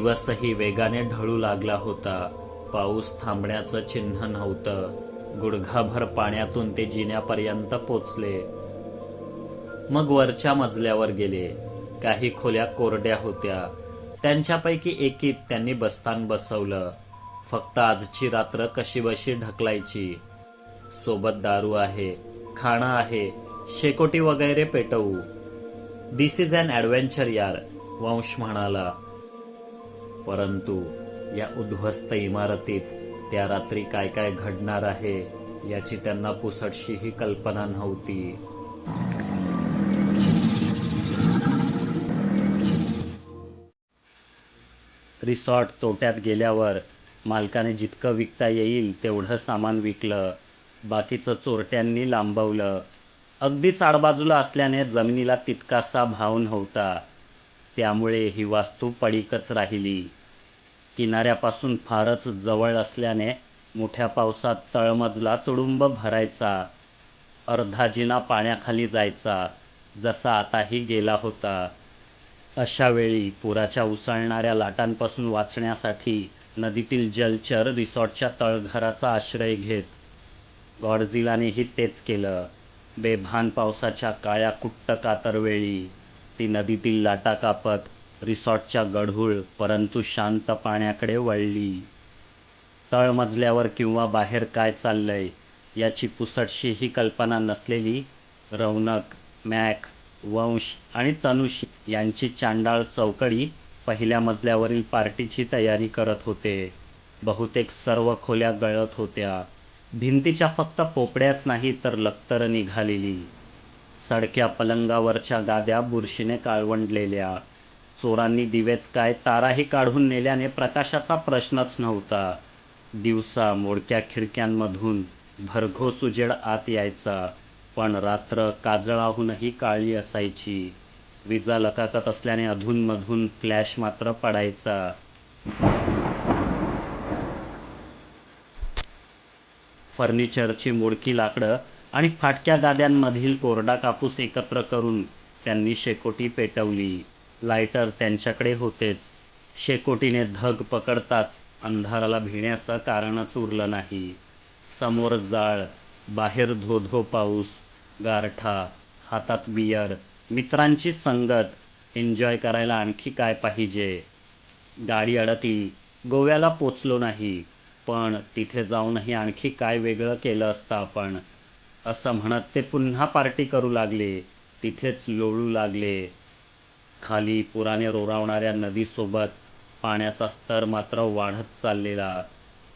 दिवसही वेगाने ढळू लागला होता. पाऊस थांबण्याचं चिन्ह नव्हतं. गुडघाभर पाण्यातून ते जिन्यापर्यंत पोचले. मग वरच्या मजल्यावर गेले. काही खोल्या कोरड्या होत्या. त्यांच्यापैकी एकीत त्यांनी बस्तान बसवलं. फक्त आजची रात्र कशीबशी ढकलायची. सोबत दारू आहे खाणं आहे शेकोटी वगैरे पेटवू. दिस इज अन ॲडव्हेंचर यार वंश म्हणाला. परंतु या उद्ध्वस्त इमारतीत त्या रात्री काय काय घडणार आहे याची त्यांना पुसटशीही कल्पना नव्हती. रिसॉर्ट तोट्यात गेल्यावर मालकाने जितकं विकता येईल तेवढं सामान विकलं. बाकीचं चोरट्यांनी लांबवलं. अगदीच आडबाजूला असल्याने जमिनीला तितकासा भाव नव्हता. त्यामुळे ही वास्तू पडीकच राहिली. किनाऱ्यापासून फारच जवळ असल्याने मोठ्या पावसात तळमजला तुडुंब भरायचा. अर्धा जिना पाण्याखाली जायचा जसा आताही गेला होता. अशा वेळी पुराच्या उसळणाऱ्या लाटांपासून वाचण्यासाठी नदीतील जलचर रिसॉर्टच्या तळघराचा आश्रय घेत गॉडझिलानेही तेच केलं. बेभान पावसाच्या काळ्या कुट्ट कातरवेळी ती नदीतील लाटा कापत रिसॉर्टच्या गढूळ परंतु शांत पाण्याकडे वळली. तळमजल्यावर किंवा बाहेर काय चाललंय याची पुसटशीही कल्पना नसलेली रौनक मॅक वंश आणि तनुष यांची चांडाळ चौकडी पहिल्या मजल्यावरील पार्टीची तयारी करत होते. बहुतेक सर्व खोल्या गळत होत्या. भिंतीच्या फक्त पोपड्याच नाही तर लक्तरं निघालेली. सडक्या पलंगावरच्या गाद्या बुरशीने काळवंडलेल्या. चोरांनी दिवेच काय ताराही काढून नेल्याने प्रकाशाचा प्रश्नच नव्हता. दिवसा मोडक्या खिडक्यांमधून भरघोस उजेड आत यायचा पण रात्र काजळाहूनही काळी असायची. विजा लकाकत असल्याने अधूनमधून फ्लॅश मात्र पडायचा. फर्निचरची मोडकी लाकडं आणि फाटक्या गाद्यांमधील कोरडा कापूस एकत्र करून त्यांनी शेकोटी पेटवली. लायटर त्यांच्याकडे होतेच. शेकोटीने धग पकडताच अंधाराला भिण्याचं कारणच उरलं नाही. समोर जाळ बाहेर धो धो पाऊस गारठा हातात बियर मित्रांची संगत एन्जॉय करायला आणखी काय पाहिजे? गाडी अडती गोव्याला पोचलो नाही पण तिथे जाऊनही आणखी काय वेगळं केलं असतं आपण? असं म्हणत ते पुन्हा पार्टी करू लागले तिथेच लोळू लागले. खाली पुराने रोरावणाऱ्या नदीसोबत पाण्याचा स्तर मात्र वाढत चाललेला.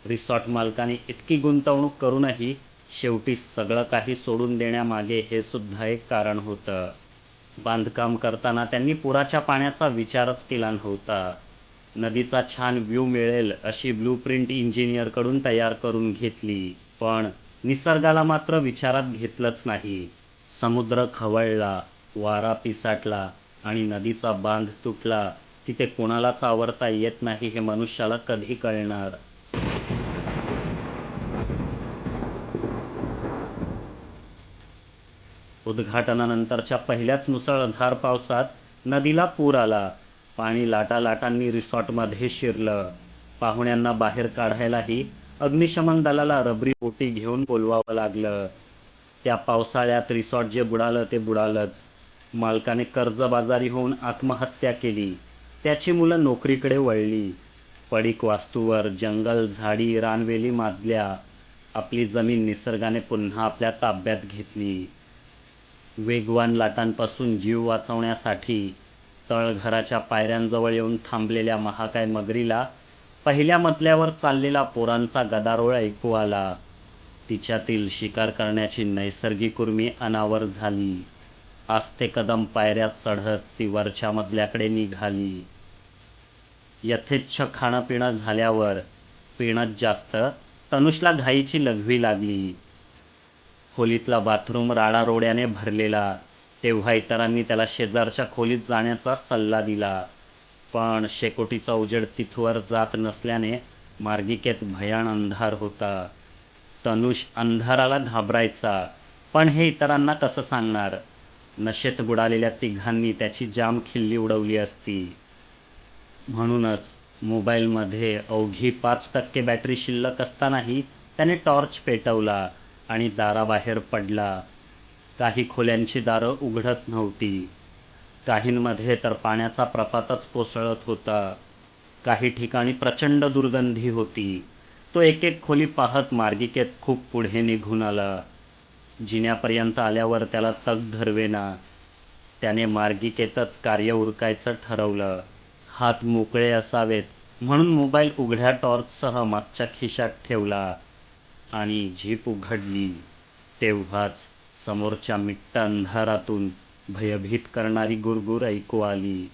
रिसॉर्ट मालकाने इतकी गुंतवणूक करूनही शेवटी सगळं काही सोडून देण्यामागे हे सुद्धा एक कारण होतं. बांधकाम करताना त्यांनी पुराच्या पाण्याचा विचारच केला नव्हता. नदीचा छान व्ह्यू मिळेल अशी ब्लूप्रिंट इंजिनियरकडून तयार करून घेतली पण निसर्गाला मात्र विचारात घेतलंच नाही. समुद्र खवळला वारा पिसाटला आणि नदीचा बांध तुटला तिथे कोणालाच आवरता येत नाही हे मनुष्याला कधी कळणार? उद्घाटनानंतरच्या पहिल्याच मुसळधार पावसात नदीला पूर आला. पाणी लाटा लाटांनी रिसॉर्टमध्ये शिरलं. पाहुण्यांना बाहेर काढायलाही अग्निशमन दलाला रबरी बोटी घेऊन बोलवावं लागलं. त्या पावसाळ्यात रिसॉर्ट जे बुडालं ते बुडालंच. मालकाने कर्जबाजारी होऊन आत्महत्या केली. त्याची मुलं नोकरीकडे वळली. पडीक वास्तूवर जंगल झाडी रानवेली माजल्या. आपली जमीन निसर्गाने पुन्हा आपल्या ताब्यात घेतली. वेगवान लाटांपासून जीव वाचवण्यासाठी तळघराच्या पायऱ्यांजवळ येऊन थांबलेल्या महाकाय मगरीला पहिल्या मजल्यावर चाललेला पोरांचा गदारोळ ऐकू आला. तिच्यातील शिकार करण्याची नैसर्गिक उर्मी अनावर झाली. आस्ते कदम पायऱ्यात चढत ती वरच्या मजल्याकडे निघाली. यथेच्छ खाणंपिणं झाल्यावर पिणंच जास्त तनुषला घाईची लघवी लागली. खोलीतला बाथरूम राडारोड्याने भरलेला तेव्हा इतरांनी त्याला शेजारच्या खोलीत जाण्याचा सल्ला दिला. पण शेकोटीचा उजेड तिथवर जात नसल्याने मार्गिकेत भयान अंधार होता. तनुष अंधाराला घाबरायचा. पण हे इतरांना कसं सांगणार? नशेत बुडालेल्या तिघांनी त्याची जाम खिल्ली उडवली असती. म्हणूनच मोबाईलमध्ये अवघी पाच टक्के बॅटरी शिल्लक असतानाही त्याने टॉर्च पेटवला आणि दाराबाहेर पडला. काही खोल्यांची दारं उघडत नव्हती. काहींमध्ये तर पाण्याचा प्रपातच कोसळत होता. काही ठिकाणी प्रचंड दुर्गंधी होती. तो एक एक खोली पाहत मार्गिकेत खूप पुढे निघून आला. जिन्यापर्यंत आल्यावर त्याला तग धरवेना. त्याने मार्गिकेतच कार्य उरकायचं ठरवलं. हात मोकळे असावेत म्हणून मोबाईल उघड्या टॉर्चसह मागच्या खिशात ठेवला आणि झीप उघडली. तेव्हाच समोरच्या मिट्ट अंधारातून भयभीत करणारी गुरगुर ऐकू आली.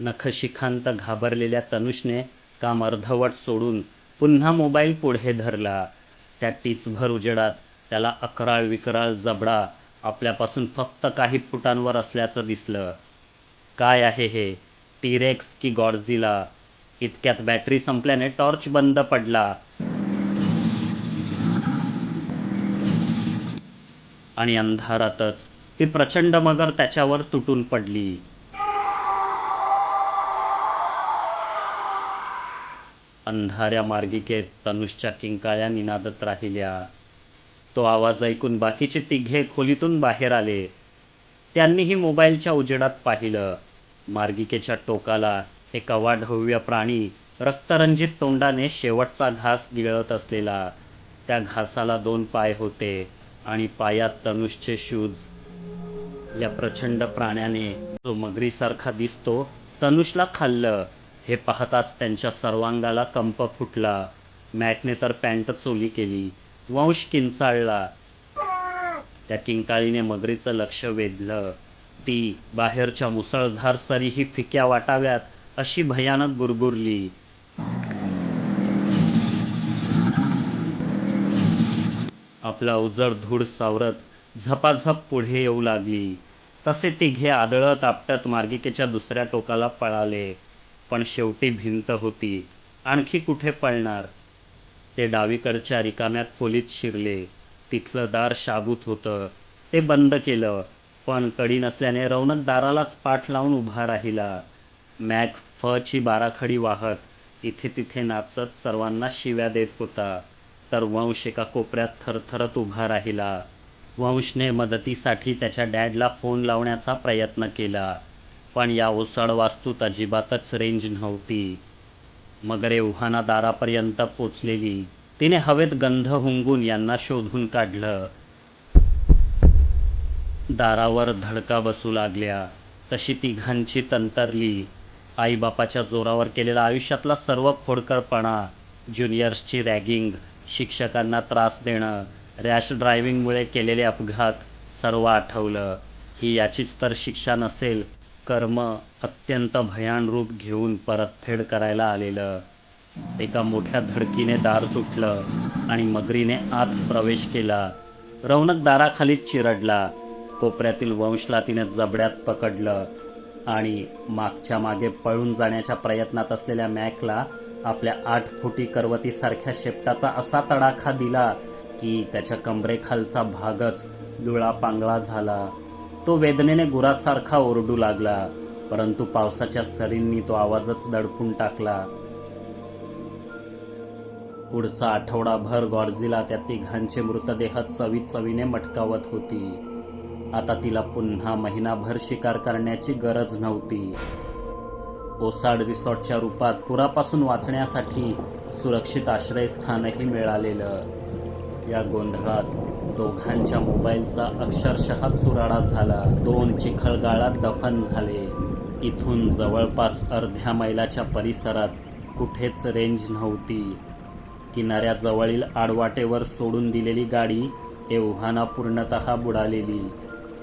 नखशिखांत घाबरलेल्या तनुषने काम अर्धवट सोडून पुन्हा मोबाईल पुढे धरला. त्या टीचभर उजेडात त्याला अकराळ विकराळ जबडा आपल्यापासून फक्त काही फुटांवर असल्याचं दिसलं. काय आहे हे? टिरेक्स की गॉडझिला इतक्यात बॅटरी संपल्याने टॉर्च बंद पडला. आणि अंधारातच ती प्रचंड मगर त्याच्यावर तुटून पडली. अंधाऱ्या मार्गिकेत तनुषच्या किंकाळ्या निनादत राहिल्या. तो आवाज ऐकून बाकीचे तिघे खोलीतून बाहेर आले. त्यांनीही मोबाईलच्या उजेडात पाहिलं. मार्गिकेच्या टोकाला एक अवाढव्य प्राणी रक्तरंजित तोंडाने शेवटचा घास गिळत असलेला. त्या घासाला दोन पाय होते आणि पायात तनुषचे शूज. या प्रचंड प्राण्याने जो मगरीसारखा दिसतो तनुषला खाल्लं. हे पाहताच त्यांच्या सर्वांगाला कंप फुटला. मॅटने तर पॅन्ट चोली केली. वंश किंचाळला. त्या किंकाळीने मगरीचं लक्ष वेधलं. ती बाहेरच्या मुसळधार सरीही फिक्या वाटाव्यात अशी भयानक गुरगुरली आपला उजड धूड सावरत झपाझप पुढे येऊ लागली. तसे तिघे आदळत आपटत मार्गिकेच्या दुसऱ्या टोकाला पळाले. पण शेवटी भिंत होती. आणखी कुठे पळणार? ते डावीकडच्या रिकाम्या खोलीत शिरले. तिथलं दार शाबूत होतं. ते बंद केलं. पण कडी नसल्याने रौनक दारालाच पाठ लावून उभा राहिला. मॅक फची बाराखडी वाहत इथे तिथे नाचत सर्वांना शिव्या देत होता. तर वंश एका कोपऱ्यात थरथरत उभा राहिला. वंशने मदतीसाठी त्याच्या डॅडला फोन लावण्याचा प्रयत्न केला. पण या ओसाड वास्तूत अजिबातच रेंज नव्हती. मगरे एव्हाना दारापर्यंत पोचलेली तिने हवेत गंध हुंगून यांना शोधून काढलं. दारावर धडका बसू लागल्या. तशी तिघांची तंतरली. आईबापाच्या जोरावर केलेला आयुष्यातला सर्व खोडकरपणा ज्युनियर्सची रॅगिंग शिक्षकांना त्रास देणं रॅश ड्रायव्हिंगमुळे केलेले अपघात सर्व आठवलं. ही याचीच तर शिक्षा नसेल कर्म अत्यंत भयान रूप घेऊन परतफेड करायला आलेलं. एका मोठ्या धडकीने दार तुटलं आणि मगरीने आत प्रवेश केला. रौनक दाराखालीच चिरडला. कोपऱ्यातील वंशला तिने जबड्यात पकडलं आणि मागच्या मागे पळून जाण्याच्या प्रयत्नात असलेल्या मॅकला आपल्या आठ फुटी करवतीसारख्या शेपटाचा असा तडाखा दिला की त्याच्या कमरेखालचा भागच लुळा पांगळा झाला. तो वेदनेने गुरासारखा ओरडू लागला परंतु पावसाच्या सरींनी तो आवाजच दडपून टाकला. पुढचा आठवडाभर गॉर्जीला त्या तिघांचे मृतदेह चवी चवीने मटकावत होती. आता तिला पुन्हा महिनाभर शिकार करण्याची गरज नव्हती. ओसाड रिसॉर्टच्या रूपात पुरापासून वाचण्यासाठी सुरक्षित आश्रयस्थानही मिळालेलं. या गोंधळात दोघांच्या मोबाईलचा अक्षरशः चुराडा झाला. दोन चिखलगाळात दफन झाले. इथून जवळपास अर्ध्या मैलाच्या परिसरात कुठेच रेंज नव्हती. किनाऱ्याजवळील आडवाटेवर सोडून दिलेली गाडी एव्हाना पूर्णतः बुडालेली.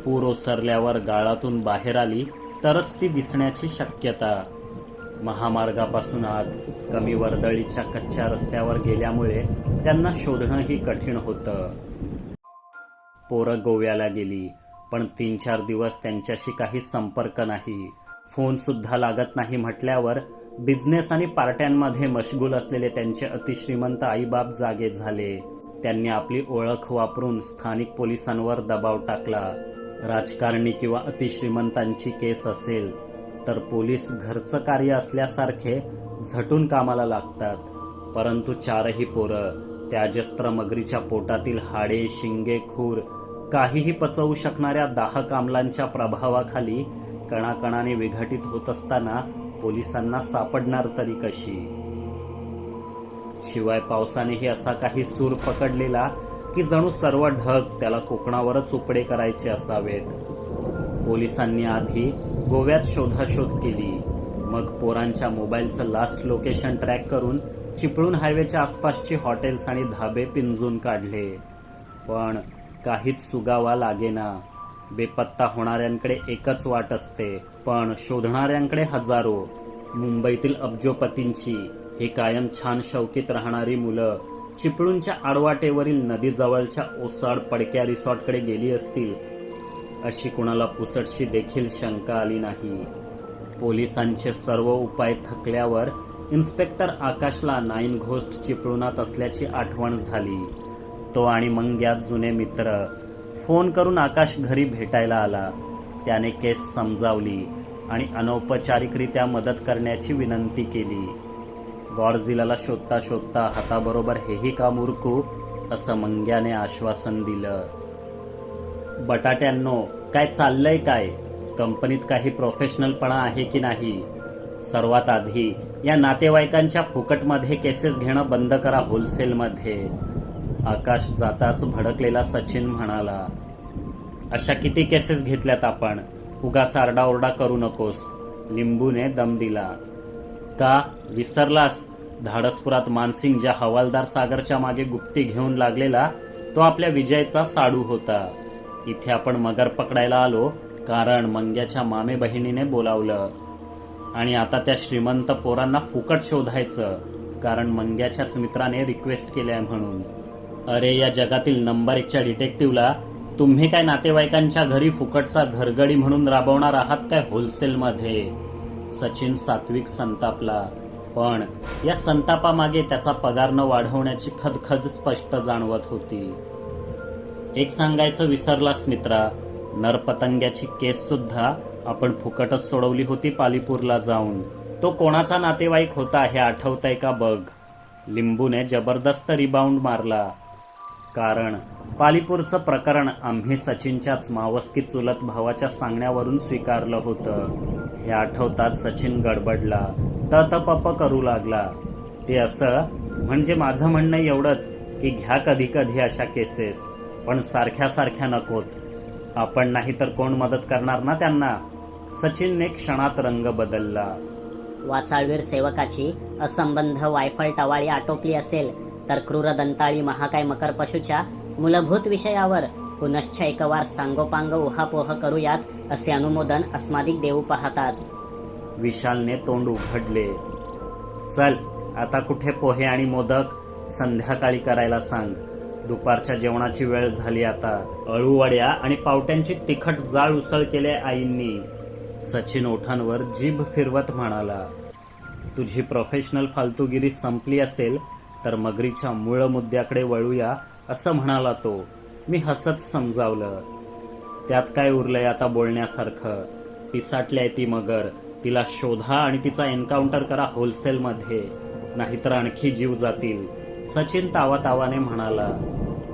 पूर ओसरल्यावर गाळातून बाहेर आली तरच ती दिसण्याची शक्यता. महामार्गापासून आत कमी वर्दळीच्या कच्च्या रस्त्यावर गेल्यामुळे त्यांना शोधणंही कठीण होतं. पोरं गोव्याला गेली पण तीन चार दिवस त्यांच्याशी काही संपर्क नाही. फोन सुद्धा लागत नाही म्हटल्यावर बिझनेस आणि पार्ट्यांमध्ये मशगूल असलेले त्यांचे अतिश्रीमंत आईबाप जागे झाले. त्यांनी आपली ओळख वापरून स्थानिक पोलिसांवर दबाव टाकला. राजकारणी किंवा अतिश्रीमंतांची केस असेल तर पोलीस घरचं कार्य असल्यासारखे झटून कामाला लागतात. परंतु चारही पोरं त्याजस्त्र मगरीच्या पोटातील हाडे शिंगे खूर काहीही पचवू शकणाऱ्या दाहक कामलांच्या प्रभावाखाली कणाकणाने विघटित होत असताना पोलिसांना सापडणार तरी कशी? शिवाय पावसानेही असा काही सूर पकडलेला की जणू सर्व ढग त्याला कोकणावरच उपडे करायचे असावेत. पोलिसांनी आधी गोव्यात शोधाशोध केली. मग पोरांच्या मोबाईलचं लास्ट लोकेशन ट्रॅक करून चिपळूण हायवेच्या आसपासची हॉटेल्स आणि धाबे पिंजून काढले. पण काहीच सुगावा लागेना. बेपत्ता होणाऱ्यांकडे एकच वाट असते पण शोधणाऱ्यांकडे हजारो. मुंबईतील अब्जोपतींची ही कायम छान शौकीत राहणारी मुलं चिपळूणच्या आडवाटेवरील नदीजवळच्या ओसाड पडक्या रिसॉर्टकडे गेली असतील. अशी कुणाला पुसटशी देखील शंका आली नाही. पोलिसांचे सर्व उपाय थकल्यावर इन्स्पेक्टर आकाशला नाईन घोस्ट चिपळुणात असल्याची आठवण झाली. तो आणि मंग्या जुने मित्र फोन करून आकाश घरी भेटायला आला. त्याने केस समजावली आणि अनौपचारिकरित्या मदत करण्याची विनंती केली. गॉडझिलाला शोधता शोधता हाताबरोबर हेही काम उरकू असं मंग्याने आश्वासन दिलं. बटाट्यांनो काय चाललंय काय? कंपनीत काही प्रोफेशनलपणा आहे की नाही? सर्वात आधी या नातेवाईकांच्या फुकटमध्ये केसेस घेणं बंद करा होलसेलमध्ये. आकाश जाताच भडकलेला सचिन म्हणाला अशा किती केसेस घेतल्यात आपण? उगाच आरडाओरडा करू नकोस लिंबूने दम दिला. का? विसरलास? धाडसपुरात मानसिंग ज्या हवालदार सागरच्या मागे गुप्ती घेऊन लागलेला तो आपल्या विजयचा साडू होता. इथे आपण मगर पकडायला आलो कारण मंग्याच्या मामे बहिणीने बोलावलं. आणि आता त्या श्रीमंत पोरांना फुकट शोधायचं कारण मंग्याच्याच मित्राने रिक्वेस्ट केल्या म्हणून. अरे या जगातील नंबर एकच्या डिटेक्टिव्हला तुम्ही काय नातेवाईकांच्या घरी फुकटचा घरगडी म्हणून राबवणार आहात काय होलसेलमध्ये? सचिन सात्विक संतापला. पण या संतापामागे त्याचा पगार न वाढवण्याची खदखद स्पष्ट जाणवत होती. एक सांगायचं विसरलास मित्रा नरपतंग्याची केस सुद्धा आपण फुकटच सोडवली होती पालीपूरला जाऊन. तो कोणाचा नातेवाईक होता हे आठवतंय का बघ? लिंबूने जबरदस्त रिबाउंड मारला. कारण. पालीपूरचं प्रकरण आम्ही सचिनच्याच मावस्की चुलत भावाच्या सांगण्यावरून स्वीकारलं होतं. हे आठवताच सचिन गडबडला ततपप करू लागला. ते असं म्हणजे माझं म्हणणं एवढंच की घ्या कधी कधी अशा केसेस पण सारख्या सारख्या नकोत. आपण नाही तर कोण मदत करणार ना त्यांना? सचिनने क्षणात रंग बदलला. वाचाळवीर सेवकाची असंबंध वायफळ टवाळी आटोपली असेल तर क्रूर दंताळी महाकाय मकर पशूच्या मूलभूत विषयावर पुनश्च एकवार सांगोपांग उहापोह करूयात असे अनुमोदन अस्मादिक देऊ पाहतात. विशालने तोंड उघडले. चल आता कुठे पोहे आणि मोदक? संध्याकाळी करायला सांग. दुपारच्या जेवणाची वेळ झाली आता. अळूवड्या आणि पावट्यांची तिखट जाळ उसळ केले आईंनी. सचिन ओठांवर जीभ फिरवत म्हणाला तुझी प्रोफेशनल फालतूगिरी संपली असेल तर मगरीच्या मूळ मुद्द्याकडे वळूया असं म्हणाला तो. मी हसत समजावलं. त्यात काय उरलंय आता बोलण्यासारखं? पिसाटल्याय ती मगर. तिला शोधा आणि तिचा एन्काउंटर करा होलसेलमध्ये. नाहीतर आणखी जीव जातील. सचिन तावातावाने म्हणाला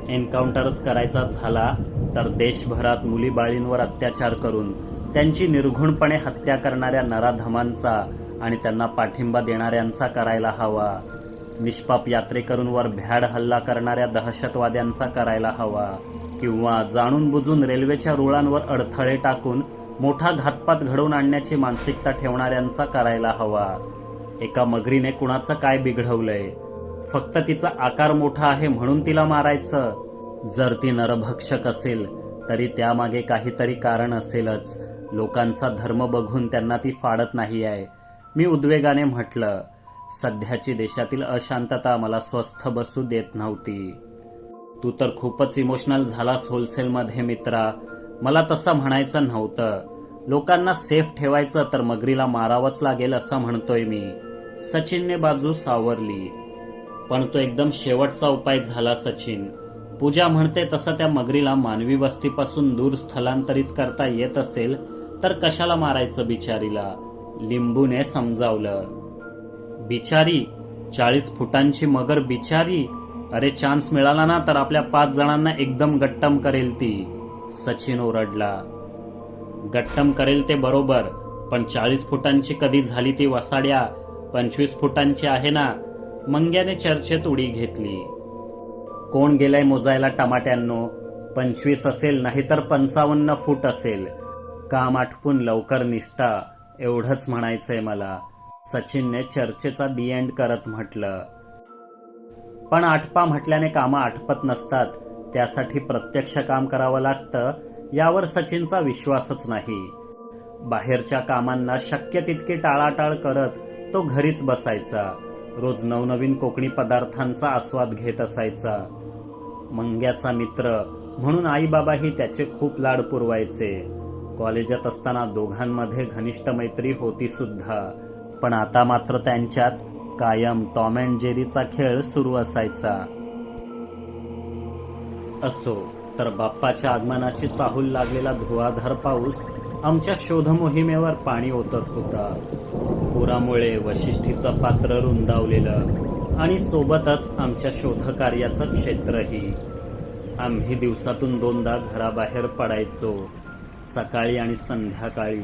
एन्काउंटरच करायचा झाला तर देशभरात मुलीबाळींवर अत्याचार करून त्यांची निर्घुणपणे हत्या करणाऱ्या नराधमांचा आणि त्यांना पाठिंबा देणाऱ्यांचा करायला हवा. निष्पाप यात्रेकरूंवर भ्याड हल्ला करणाऱ्या दहशतवाद्यांचा करायला हवा. किंवा जाणून बुजून रेल्वेच्या रुळांवर अडथळे टाकून मोठा घातपात घडवून आणण्याची मानसिकता ठेवणाऱ्यांचा करायला हवा. एका मगरीने कुणाचं काय बिघडवलंय? फक्त तिचा आकार मोठा आहे म्हणून तिला मारायचं? जर ती नरभक्षक असेल तरी त्यामागे काहीतरी कारण असेलच. लोकांचा धर्म बघून त्यांना ती फाडत नाही आहे मी उद्वेगाने म्हटलं सध्याची देशातील अशांतता मला स्वस्थ बसू देत नव्हती. तू तर खूपच इमोशनल झालास होलसेलमध्ये मित्रा. मला तसं म्हणायचं नव्हतं. लोकांना सेफ ठेवायचं तर मगरीला मारावंच लागेल असं म्हणतोय मी. सचिनने बाजू सावरली. पण तो एकदम शेवटचा उपाय झाला सचिन. पूजा म्हणते तसं त्या मगरीला मानवी वस्तीपासून दूर स्थलांतरित करता येत असेल तर कशाला मारायचं बिचारीला? लिंबूने समजावलं. बिचारी. चाळीस फुटांची मगर बिचारी. अरे चान्स मिळाला ना तर आपल्या पाच जणांना एकदम गट्टम करेल ती. सचिन ओरडला. गट्टम करेल ते बरोबर पण चाळीस फुटांची कधी झाली ती वसाड्या? पंचवीस फुटांची आहे ना? मंग्याने चर्चेत उडी घेतली. कोण गेलाय मोजायला टमाट्यांनो? पंचवीस असेल नाही तर पंचावन्न फूट असेल. काम आटपून लवकर निष्ठा एवढंच म्हणायचंय मला. सचिनने चर्चेचा दी एंड करत म्हटलं. पण आटपा म्हटल्याने कामं आटपत नसतात. त्यासाठी प्रत्यक्ष काम करावं लागतं यावर सचिनचा विश्वासच नाही. बाहेरच्या कामांना शक्य तितकी टाळाटाळ करत तो घरीच बसायचा. रोज नवनवीन कोकणी पदार्थांचा आस्वाद घेत असायचा. मंग्याचा मित्र म्हणून आईबाबाही त्याचे खूप लाड पुरवायचे. कॉलेजात असताना दोघांमध्ये घनिष्ठ मैत्री होती सुद्धा. पण आता मात्र त्यांच्यात कायम टॉम अँड जेरीचा खेळ सुरू असायचा. असो तर बाप्पाच्या आगमनाची चाहूल लागलेला धुवाधार पाऊस आमच्या शोध मोहिमेवर पाणी ओतत होता. पुरामुळे वशिष्ठीचं पात्र रुंदावलेलं आणि सोबतच आमच्या शोधकार्याचं क्षेत्रही. आम्ही दिवसातून दोनदा घराबाहेर पडायचो सकाळी आणि संध्याकाळी.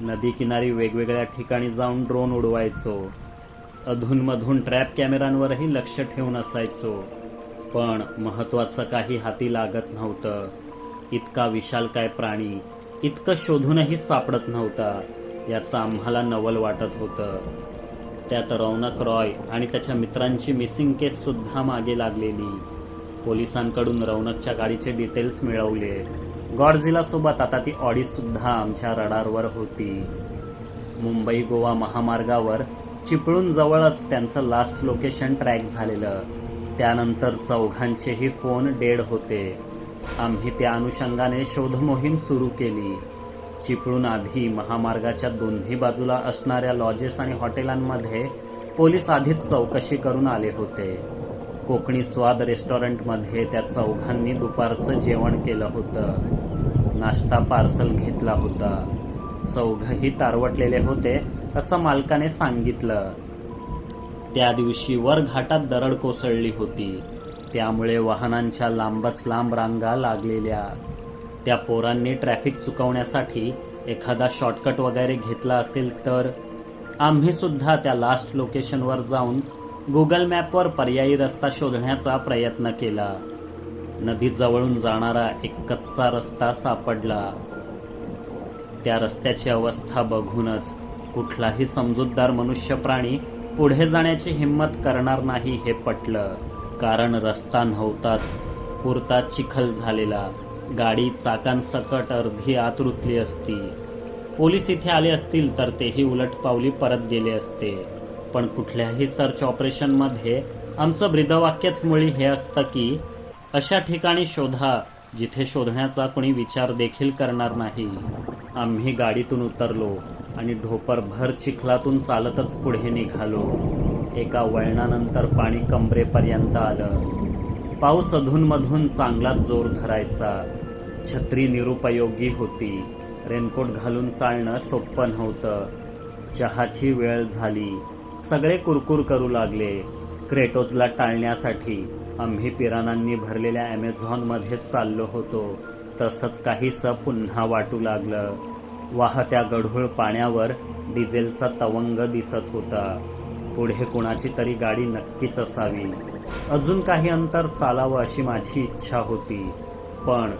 नदीकिनारी वेगवेगळ्या ठिकाणी जाऊन ड्रोन उडवायचो. अधूनमधून ट्रॅप कॅमेऱ्यांवरही लक्ष ठेवून असायचो. पण महत्वाचं काही हाती लागत नव्हतं. इतका विशालकाय प्राणी इतकं शोधूनही सापडत नव्हता याचं आम्हाला नवल वाटत होतं. त्यात रौनक रॉय आणि त्याच्या मित्रांची मिसिंग केस सुद्धा मागे लागलेली. पोलिसांकडून रौनकच्या गाडीचे डिटेल्स मिळवले. गॉडझिला सोबत आता ती ऑडी सुद्धा आमच्या रडारवर होती. मुंबई गोवा महामार्गावर चिपळूण जवळच त्यांचं लास्ट लोकेशन ट्रॅक झालेलं. त्यानंतर चौघांचेही फोन डेड होते. आम्ही त्या अनुषंगाने शोधमोहीम सुरू केली. चिपळूण आधी महामार्गाच्या दोन्ही बाजूला असणाऱ्या लॉजेस आणि हॉटेलांमध्ये पोलीस आधीच चौकशी करून आले होते. कोकणी स्वाद रेस्टॉरंटमध्ये त्या चौघांनी दुपारचं जेवण केलं होतं. नाश्ता पार्सल घेतला होता. चौघही तारवटलेले होते असं मालकाने सांगितलं. त्या दिवशी वर घाटात दरड कोसळली होती. त्यामुळे वाहनांच्या लांबच लांब रांगा लागलेल्या. त्या पोरांनी ट्रॅफिक चुकवण्यासाठी एखादा शॉर्टकट वगैरे घेतला असेल तर? आम्ही सुद्धा त्या लास्ट लोकेशनवर जाऊन गुगल मॅपवर पर्यायी रस्ता शोधण्याचा प्रयत्न केला. नदीजवळून जाणारा एक कच्चा रस्ता सापडला. त्या रस्त्याची अवस्था बघूनच कुठलाही समजूतदार मनुष्य प्राणी पुढे जाण्याची हिंमत करणार नाही हे पटलं. कारण रस्ता नव्हताच. पुरता चिखल झालेला. गाडी चाकांसकट अर्धी आत रुतली असती. पोलीस इथे आले असतील तर तेही उलट पावली परत गेले असते. पण कुठल्याही सर्च ऑपरेशनमध्ये आमचं ब्रिदवाक्यच मुळी हे असतं की अशा ठिकाणी शोधा जिथे शोधण्याचा कोणी विचार देखील करणार नाही. आम्ही गाडीतून उतरलो आणि ढोपरभर चिखलातून चालतच पुढे निघालो. एका वळणानंतर पाणी कंबरेपर्यंत आलं. पाऊस अधूनमधून चांगला जोर धरायचा. छत्री निरुपयोगी होती. रेनकोट घालून चालणं सोपं नव्हतं. चहाची वेळ झाली. सगळे कुरकुर करू लागले. क्रेटोजला टाळण्यासाठी. आम्ही पिराणांनी भरलेल्या ॲमेझॉनमध्ये चाललो होतो. तसंच काहीसं पुन्हा वाटू लागलं. वाहत्या गढूळ पाण्यावर डिझेलचा तवंग दिसत होता. पुढे कुणाची तरी गाडी नक्कीच असावी. अजून काही अंतर चालावं अशी माझी इच्छा होती. पण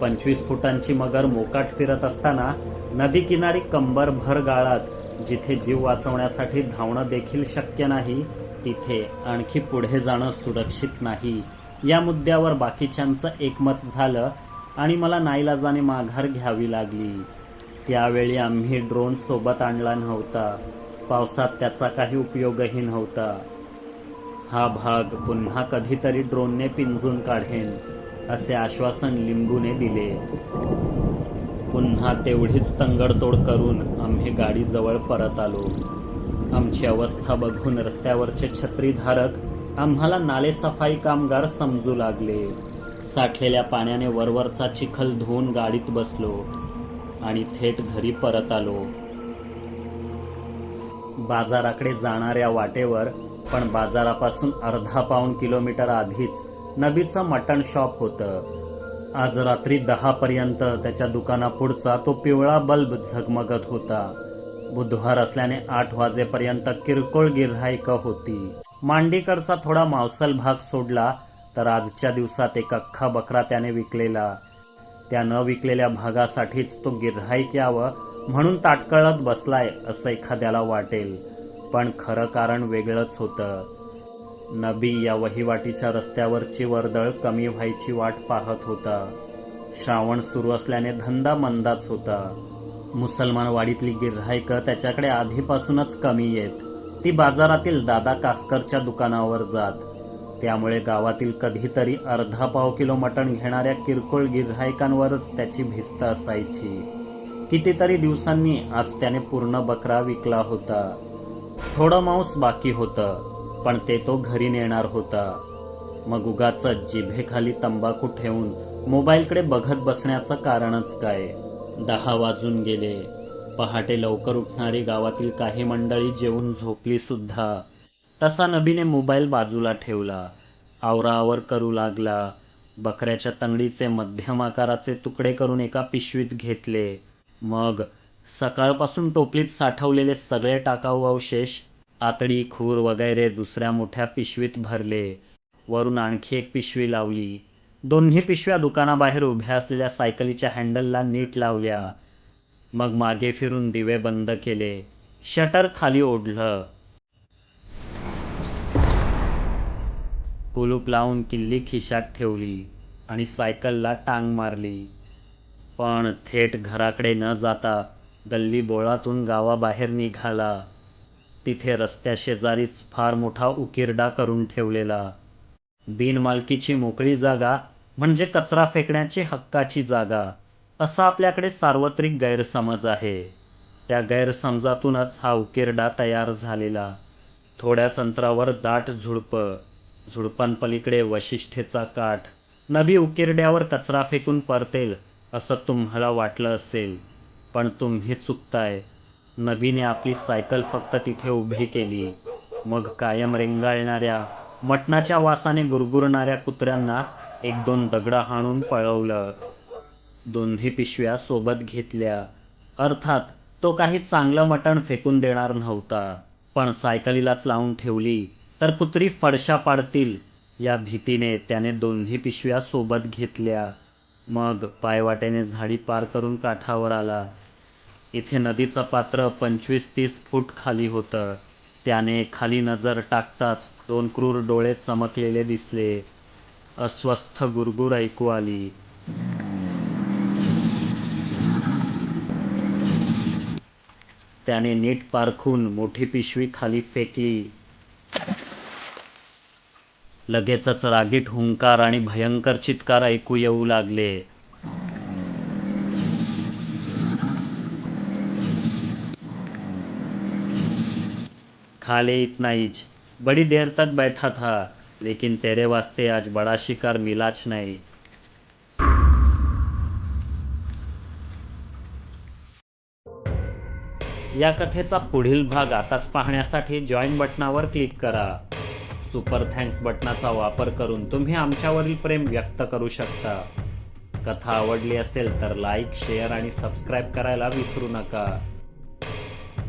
पंचवीस फुटांची मगर मोकाट फिरत असताना नदी किनारी कंबरभर गाळात जिथे जीव वाचवण्यासाठी धावणं देखील शक्य नाही तिथे आणखी पुढे जाणं सुरक्षित नाही. या मुद्द्यावर बाकीच्यांचं एकमत झालं आणि मला नाईलाजाने माघार घ्यावी लागली. त्यावेळी आम्ही ड्रोन सोबत आणला नव्हता. पावसात त्याचा काही उपयोगही नव्हता. हा भाग पुन्हा कधीतरी ड्रोनने पिंजून काढेन असे आश्वासन लिंबूने दिले. पुन्हा तेवढीच तंगडतोड करून आम्ही गाडीजवळ परत आलो. आमची अवस्था बघून रस्त्यावरचे छत्रीधारक आम्हाला नालेसफाई कामगार समजू लागले. साठलेल्या पाण्याने वरवरचा चिखल धुवून गाडीत बसलो आणि थेट घरी परत आलो. बाजाराकडे जाणाऱ्या वाटेवर पण बाजारापासून अर्धा पाऊण किलोमीटर आधीच नबीचं मटण शॉप होतं. आज रात्री दहा पर्यंत त्याच्या दुकानापुढचा तो पिवळा बल्ब झगमगत होता. बुधवार असल्याने आठ वाजेपर्यंत किरकोळ गिऱ्हाईकं होती. मांडीकडचा थोडा मावसल भाग सोडला तर आजच्या दिवसात एक अख्खा बकरा त्याने विकलेला. त्या न विकलेल्या भागासाठीच तो गिऱ्हाईक यावं म्हणून ताटकळत बसलाय असं एखाद्याला वाटेल. पण खरं कारण वेगळंच होतं. नबी या वहिवाटीच्या रस्त्यावरची वर्दळ कमी व्हायची वाट पाहत होता. श्रावण सुरू असल्याने धंदा मंदाच होता. मुसलमान वाडीतली गिऱ्हाईकं त्याच्याकडे आधीपासूनच कमी येत. ती बाजारातील दादा कास्करच्या दुकानावर जात. त्यामुळे गावातील कधीतरी अर्धा पाव किलो मटण घेणाऱ्या किरकोळ गिऱ्हाईकांवरच त्याची भिस्त असायची. कितीतरी दिवसांनी आज त्याने पूर्ण बकरा विकला होता. थोडं मांस बाकी होतं पण ते तो घरी नेणार होता. मग उगाच जिभेखाली तंबाखू ठेवून मोबाईलकडे बघत बसण्याचं कारणच काय? दहा वाजून गेले. पहाटे लवकर उठणारी गावातील काही मंडळी जेवून झोपली सुद्धा. तसा नबीने मोबाईल बाजूला ठेवला. आवराआवर करू लागला. बकऱ्याच्या तंगडीचे मध्यम आकाराचे तुकडे करून एका पिशवीत घेतले. मग सकाळपासून टोपलीत साठवलेले सगळे टाकाऊ अवशेष आतडी खूर वगैरे दुसऱ्या मोठ्या पिशवीत भरले. वरून आणखी एक पिशवी लावली. दोन्ही पिशव्या दुकानाबाहेर उभ्या असलेल्या सायकलीच्या हँडलला नीट लावल्या. मग मागे फिरून दिवे बंद केले. शटर खाली ओढलं. कुलूप लावून किल्ली खिशात ठेवली आणि सायकलला टांग मारली. पण थेट घराकडे न जाता गल्ली बोळातून गावाबाहेर निघाला. तिथे रस्त्याशेजारीच फार मोठा उकिरडा करून ठेवलेला. बिनमालकीची मोकळी जागा म्हणजे कचरा फेकण्याची हक्काची जागा असा आपल्याकडे सार्वत्रिक गैरसमज आहे. त्या गैरसमजातूनच हा उकिरडा तयार झालेला. थोड्याच अंतरावर दाट झुडपं झुडपांपलीकडे वशिष्ठेचा काठ नबी उकिरड्यावर कचरा फेकून परतेल असं तुम्हाला वाटलं असेल. पण तुम्ही चुकताय. नबीने आपली सायकल फक्त तिथे उभी केली. मग कायम रेंगाळणाऱ्या मटणाच्या वासाने गुरगुरणाऱ्या कुत्र्यांना एक दोन दगडं हाणून पळवलं. दोन्ही पिशव्या सोबत घेतल्या. अर्थात तो काही चांगलं मटण फेकून देणार नव्हता. पण सायकलीलाच लावून ठेवली. तर कुत्री फडशा पाडतील. या भीतीने त्याने दोन्ही पिशव्या सोबत घेतल्या. मग पायवाटेने झाडी पार करून काठावर आला. इथे नदीचं पात्र पंचवीस तीस फूट खाली होतं. त्याने खाली नजर टाकताच दोन क्रूर डोळे चमकलेले दिसले. अस्वस्थ गुरगुर ऐकू आली. त्याने नीट पारखून मोठी पिशवी खाली फेकली. लगेचच रागीट हुंकार आणि भयंकर चित्कार ऐकू येऊ लागले. खा ले इतना बड़ी देर तक बैठा था लेकिन तेरे वास्ते आज बड़ा शिकार मिलाच नहीं। या कथेचा पुढील भाग आताच पाहण्यासाठी जॉईन बटनावर क्लिक करा. सुपर थँक्स बटनाचा वापर करून तुम्ही आमच्यावरील प्रेम व्यक्त करू शकता. कथा आवडली असेल तर लाईक शेअर आणि सबस्क्राईब करायला विसरू नका.